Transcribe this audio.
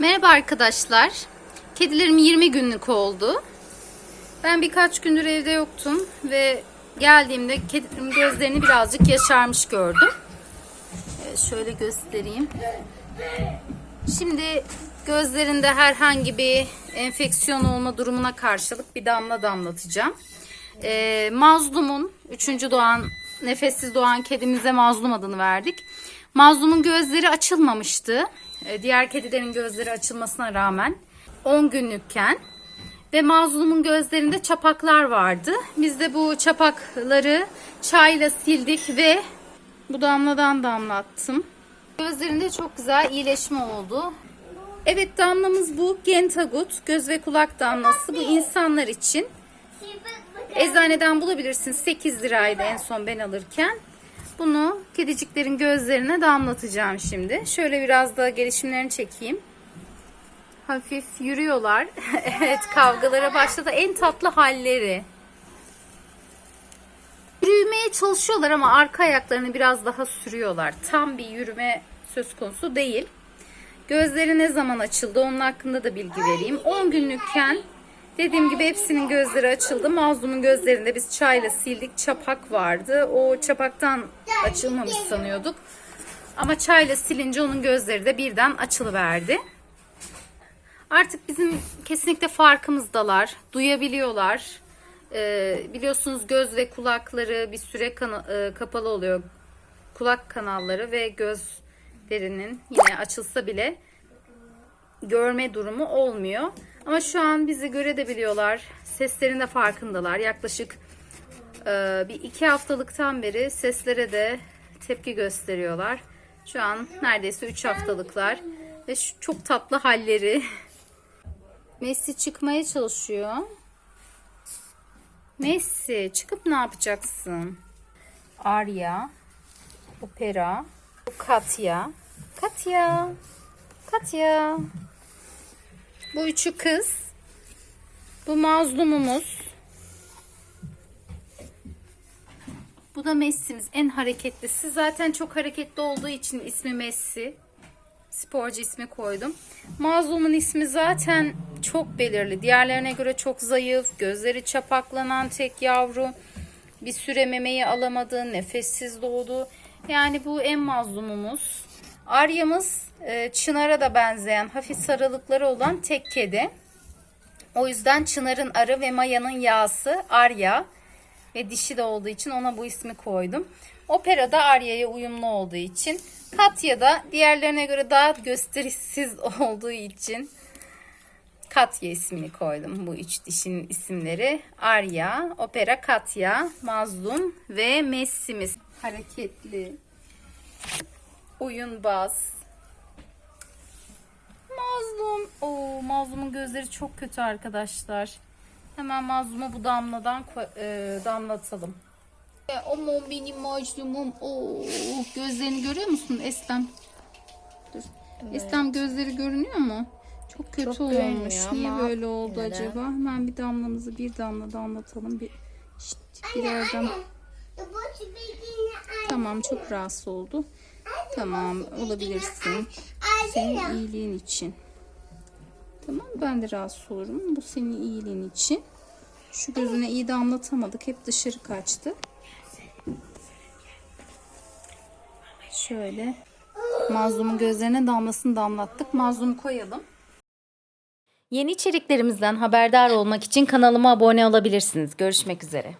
Merhaba arkadaşlar. Kedilerim 20 günlük oldu. Ben birkaç gündür evde yoktum ve geldiğimde kedilerimin gözlerini birazcık yaşarmış gördüm. Evet, şöyle göstereyim. Şimdi gözlerinde herhangi bir enfeksiyon olma durumuna karşılık bir damla damlatacağım. Ee, mazlumun 3. doğan nefessiz doğan kedimize mazlum adını verdik. Mazlumun gözleri açılmamıştı. Ee, diğer kedilerin gözleri açılmasına rağmen 10 günlükken ve mazlumun gözlerinde çapaklar vardı. Biz de bu çapakları çayla sildik ve bu damladan damlattım. Gözlerinde çok güzel iyileşme oldu. Evet damlamız bu Gentagut göz ve kulak damlası. Bu insanlar için. Eczaneden bulabilirsiniz. 8 liraydı en son ben alırken. Bunu kediciklerin gözlerine damlatacağım şimdi. Şöyle biraz da gelişimlerini çekeyim. Hafif yürüyorlar. evet kavgalara başladı. En tatlı halleri. Yürümeye çalışıyorlar ama arka ayaklarını biraz daha sürüyorlar. Tam bir yürüme söz konusu değil. Gözleri ne zaman açıldı onun hakkında da bilgi vereyim. 10 günlükken dediğim gibi hepsinin gözleri açıldı. Mazlumun gözlerinde biz çayla sildik. Çapak vardı. O çapaktan açılmamış sanıyorduk. Ama çayla silince onun gözleri de birden açılıverdi. Artık bizim kesinlikle farkımızdalar. Duyabiliyorlar. Ee, biliyorsunuz göz ve kulakları bir süre e, kapalı oluyor. Kulak kanalları ve gözlerinin yine açılsa bile görme durumu olmuyor. Ama şu an bizi. Seslerin de farkındalar. Yaklaşık e, bir iki haftalıktan beri seslere de tepki gösteriyorlar. Şu an neredeyse üç haftalıklar ve şu çok tatlı halleri. Messi çıkmaya çalışıyor. Messi çıkıp ne yapacaksın? Arya, Opera, Katya, Katya, Katya. Bu üçü kız. Bu mazlumumuz. Bu da Messi'miz. En hareketlisi. Zaten çok hareketli olduğu için ismi Messi. Sporcu ismi koydum. Mazlumun ismi zaten çok belirli. Diğerlerine göre çok zayıf. Gözleri çapaklanan tek yavru. Bir süre memeyi alamadı. Nefessiz doğdu. Yani bu en mazlumumuz. Arya'mız e, Çınar'a da benzeyen hafif sarılıkları olan tek kedi. O yüzden Çınar'ın arı ve Maya'nın yağısı Arya ve dişi de olduğu için ona bu ismi koydum. Opera da Arya'ya uyumlu olduğu için. Katya da diğerlerine göre daha gösterişsiz olduğu için Katya ismini koydum. Bu üç dişinin isimleri Arya, Opera Katya, Mazlum ve Messi'miz. Hareketli, oyunbaz. Mazlum. Oo, Mazlum'un gözleri çok kötü arkadaşlar. Hemen Mazlum'a bu damladan e, damlatalım. E, Aman benim Mazlum'um. Oo, gözlerini görüyor musun Eslem? Dur. Eslem gözleri görünüyor mu? Çok kötü Çok olmuş. Niye ama böyle oldu yine de. acaba? Hemen bir damlamızı bir damla damlatalım. Bir, Şşt, birer dam. Tamam çok rahatsız oldu. Tamam olabilirsin. Senin iyiliğin için. Tamam ben de rahatsız olurum. Bu senin iyiliğin için. Şu gözüne iyi damlatamadık. Hep dışarı kaçtı. Şöyle. Mazlumun gözlerine damlasını damlattık. Mazlumu koyalım. Yeni içeriklerimizden haberdar olmak için kanalıma abone olabilirsiniz. Görüşmek üzere.